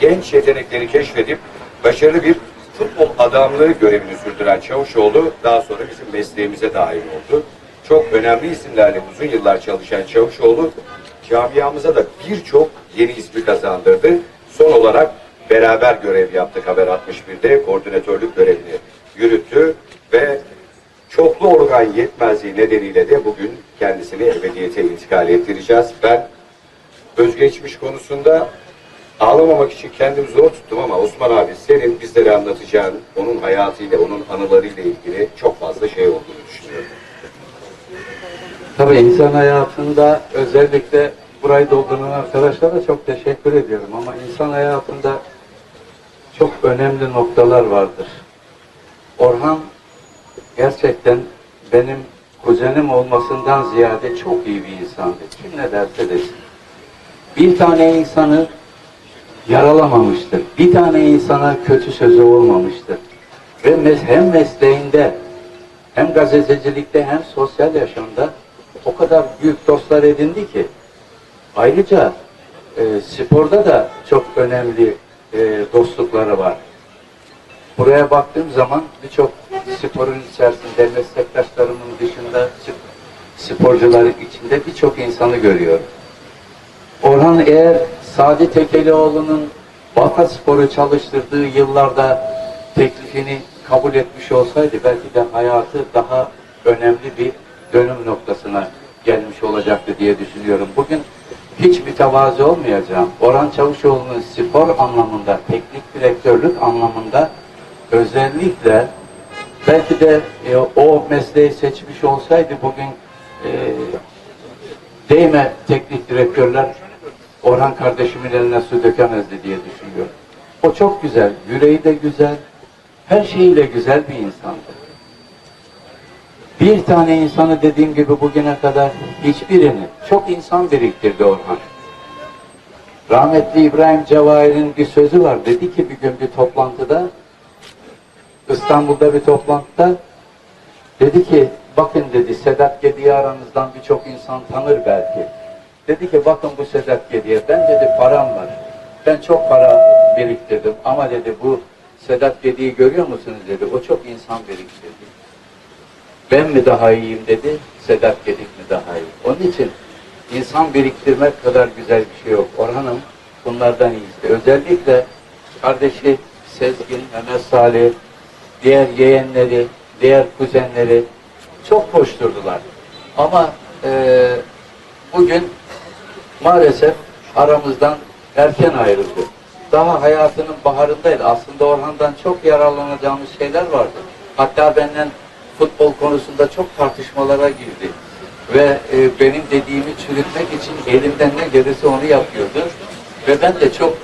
genç yetenekleri keşfedip başarılı bir futbol adamlığı görevini sürdüren Çavuşoğlu daha sonra bizim mesleğimize dahil oldu. Çok önemli isimlerle uzun yıllar çalışan Çavuşoğlu camiamıza da birçok yeni ismi kazandırdı. Son olarak beraber görev yaptık Haber 61'de koordinatörlük görevini yürüttü ve çoklu organ yetmezliği nedeniyle de bugün kendisini ebediyete intikal ettireceğiz. Ben özgeçmiş konusunda ağlamamak için kendimi zor tuttum ama Osman abi senin bizlere anlatacağın onun hayatıyla, onun anılarıyla ilgili çok fazla şey olduğunu düşünüyorum. Tabii insan hayatında özellikle burayı dolduran arkadaşlara çok teşekkür ediyorum ama insan hayatında çok önemli noktalar vardır. Orhan gerçekten benim kuzenim olmasından ziyade çok iyi bir insandı. Kim ne derse desin. Bir tane insanı yaralamamıştır. Bir tane insana kötü sözü olmamıştır. Ve mes- hem mesleğinde hem gazetecilikte hem sosyal yaşamda o kadar büyük dostlar edindi ki ayrıca e, sporda da çok önemli e, dostlukları var. Buraya baktığım zaman birçok sporun içerisinde meslektaşlarımın dışında sp- sporcuların içinde birçok insanı görüyorum. Orhan eğer Sadi Tekelioğlu'nun Balta Spor'u çalıştırdığı yıllarda teklifini kabul etmiş olsaydı belki de hayatı daha önemli bir dönüm noktasına gelmiş olacaktı diye düşünüyorum. Bugün hiç mütevazi olmayacağım. Orhan Çavuşoğlu'nun spor anlamında, teknik direktörlük anlamında özellikle belki de e, o mesleği seçmiş olsaydı bugün e, değme teknik direktörler Orhan kardeşimin eline su dökemezdi diye düşünüyorum. O çok güzel, yüreği de güzel, her şeyiyle güzel bir insandı. Bir tane insanı dediğim gibi bugüne kadar hiçbirini, çok insan biriktirdi Orhan. Rahmetli İbrahim Cevahir'in bir sözü var. Dedi ki bir gün bir toplantıda, İstanbul'da bir toplantıda, dedi ki bakın dedi Sedat Gedi'yi aranızdan birçok insan tanır belki. Dedi ki bakın bu Sedat Gedi'ye ben dedi param var. Ben çok para biriktirdim ama dedi bu Sedat Gedi'yi görüyor musunuz dedi. O çok insan biriktirdi. Ben mi daha iyiyim dedi, Sedat Gedik mi daha iyi? Onun için insan biriktirmek kadar güzel bir şey yok. Orhan'ım bunlardan iyisi. Özellikle kardeşi Sezgin, Mehmet Salih, diğer yeğenleri, diğer kuzenleri çok koşturdular. Ama eee bugün maalesef aramızdan erken ayrıldı. Daha hayatının baharındaydı. Aslında Orhan'dan çok yararlanacağımız şeyler vardı. Hatta benden futbol konusunda çok tartışmalara girdi. Ve e, benim dediğimi çürütmek için elimden ne gelirse onu yapıyordu. Ve ben de çok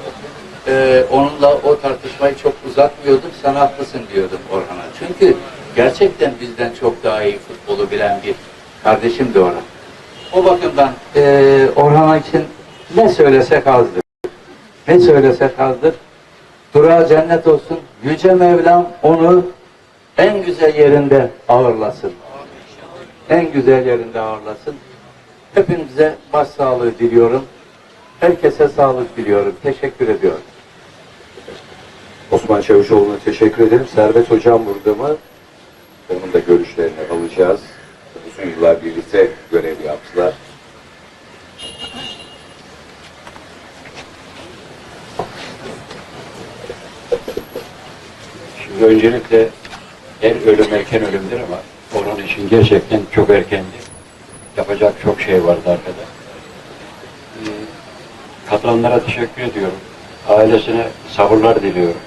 e, onunla o tartışmayı çok uzatmıyordum. Sen haklısın diyordum Orhan'a. Çünkü gerçekten bizden çok daha iyi futbolu bilen bir kardeşimdi Orhan. O bakımdan eee Orhan için ne söylesek azdır. Ne söylesek azdır. Durağı cennet olsun. Yüce Mevlam onu en güzel yerinde ağırlasın. En güzel yerinde ağırlasın. Hepinize başsağlığı diliyorum. Herkese sağlık diliyorum. Teşekkür ediyorum. Osman Çavuşoğlu'na teşekkür ederim. Servet Hocam burada mı? Onun da görüşlerini alacağız. Uzun yıllar birlikte görev yaptılar. Şimdi öncelikle her ölüm erken ölümdür ama Orhan için gerçekten çok erkendi. Yapacak çok şey vardı arkada. Ee, katılanlara teşekkür ediyorum. Ailesine sabırlar diliyorum.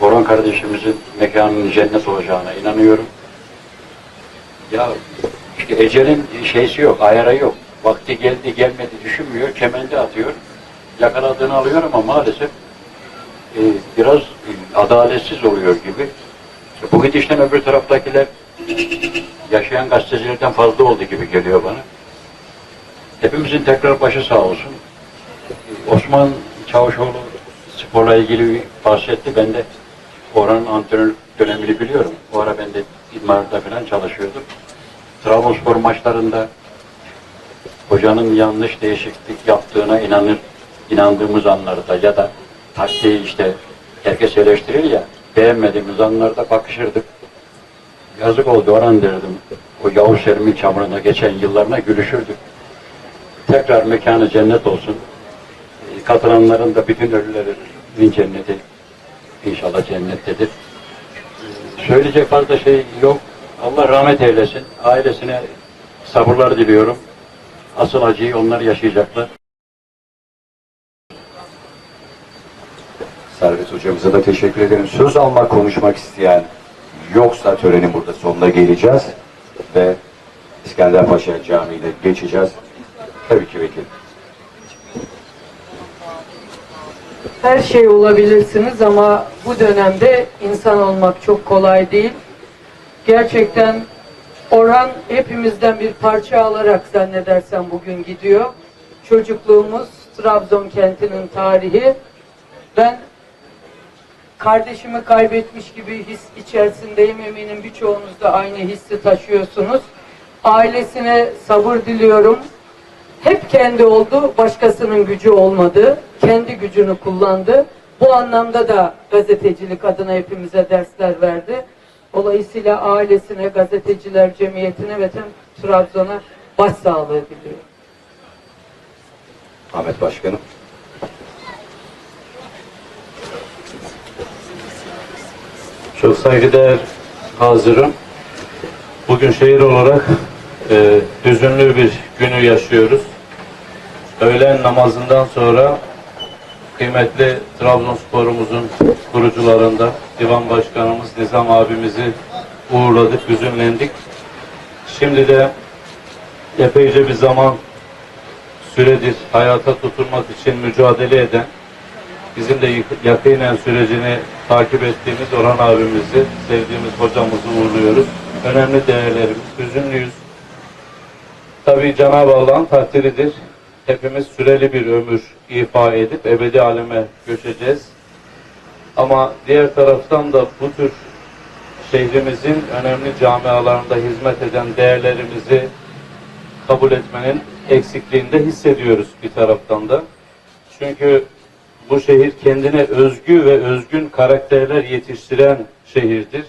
Orhan kardeşimizin mekanının cennet olacağına inanıyorum. Ya işte ecelin şeysi yok, ayarı yok. Vakti geldi gelmedi düşünmüyor, kemendi atıyor. Yakaladığını alıyor ama maalesef e, biraz e, adaletsiz oluyor gibi. Bu gidişten öbür taraftakiler yaşayan gazetecilerden fazla oldu gibi geliyor bana. Hepimizin tekrar başı sağ olsun. E, Osman Çavuşoğlu sporla ilgili bahsetti. Ben de Orhan'ın antrenörlük dönemini biliyorum. O ara ben de idmarda falan çalışıyordum. Trabzonspor maçlarında hocanın yanlış değişiklik yaptığına inanır, inandığımız anlarda ya da taktiği işte herkes eleştirir ya, beğenmediğimiz anlarda bakışırdık. Yazık oldu Orhan derdim. O Yavuz Selim'in çamuruna geçen yıllarına gülüşürdük. Tekrar mekanı cennet olsun. E, Katılanların da bütün ölülerin cenneti inşallah cennettedir. E, Söyleyecek fazla şey yok. Allah rahmet eylesin. Ailesine sabırlar diliyorum. Asıl acıyı onlar yaşayacaklar. Servet hocamıza da teşekkür ederim. Söz almak, konuşmak isteyen yoksa törenin burada sonuna geleceğiz ve İskender Paşa Camii'ne geçeceğiz. Tabii ki vekilim. Her şey olabilirsiniz ama bu dönemde insan olmak çok kolay değil. Gerçekten Orhan hepimizden bir parça alarak zannedersem bugün gidiyor. Çocukluğumuz Trabzon kentinin tarihi. Ben kardeşimi kaybetmiş gibi his içerisindeyim. Eminim birçoğunuz da aynı hissi taşıyorsunuz. Ailesine sabır diliyorum. Hep kendi oldu, başkasının gücü olmadı. Kendi gücünü kullandı. Bu anlamda da gazetecilik adına hepimize dersler verdi. Dolayısıyla ailesine, gazeteciler cemiyetine ve tüm Trabzon'a başsağlığı diliyorum. Ahmet Başkanım. Çok saygıdeğer hazırım. Bugün şehir olarak e, hüzünlü bir günü yaşıyoruz. Öğlen namazından sonra kıymetli Trabzonspor'umuzun kurucularından Divan Başkanımız Nizam abimizi uğurladık, hüzünlendik. Şimdi de epeyce bir zaman süredir hayata tutunmak için mücadele eden bizim de yakinen sürecini takip ettiğimiz Orhan abimizi, sevdiğimiz hocamızı uğurluyoruz. Önemli değerlerimiz, hüzünlüyüz. Tabii Cenab-ı Allah'ın takdiridir. Hepimiz süreli bir ömür ifa edip ebedi aleme göçeceğiz. Ama diğer taraftan da bu tür şehrimizin önemli camialarında hizmet eden değerlerimizi kabul etmenin eksikliğini de hissediyoruz bir taraftan da. Çünkü bu şehir kendine özgü ve özgün karakterler yetiştiren şehirdir.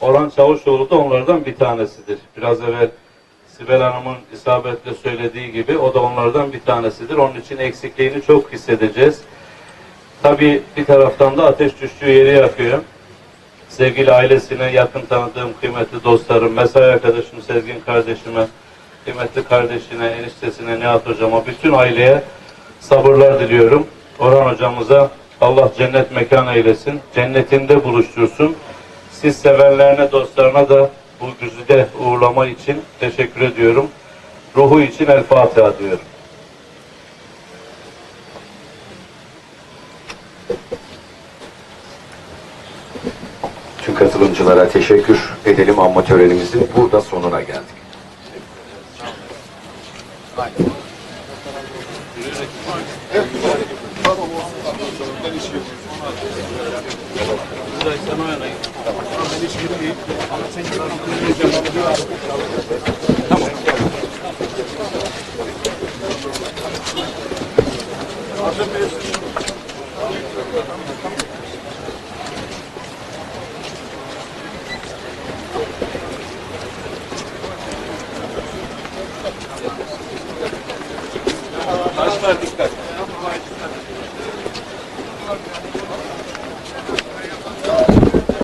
Orhan Çavuşoğlu da onlardan bir tanesidir. Biraz evvel Sibel Hanım'ın isabetle söylediği gibi o da onlardan bir tanesidir. Onun için eksikliğini çok hissedeceğiz. Tabii bir taraftan da ateş düştüğü yeri yakıyor. Sevgili ailesine, yakın tanıdığım kıymetli dostlarım, mesai arkadaşım Sezgin kardeşime, kıymetli kardeşine, eniştesine, Nihat hocama, bütün aileye sabırlar diliyorum. Orhan hocamıza Allah cennet mekan eylesin, cennetinde buluştursun. Siz sevenlerine, dostlarına da bu güzide uğurlama için teşekkür ediyorum. Ruhu için El Fatiha diyorum. Tüm katılımcılara teşekkür edelim anma törenimizin burada sonuna geldik. Tamam. Hazır mısınız? Thank you.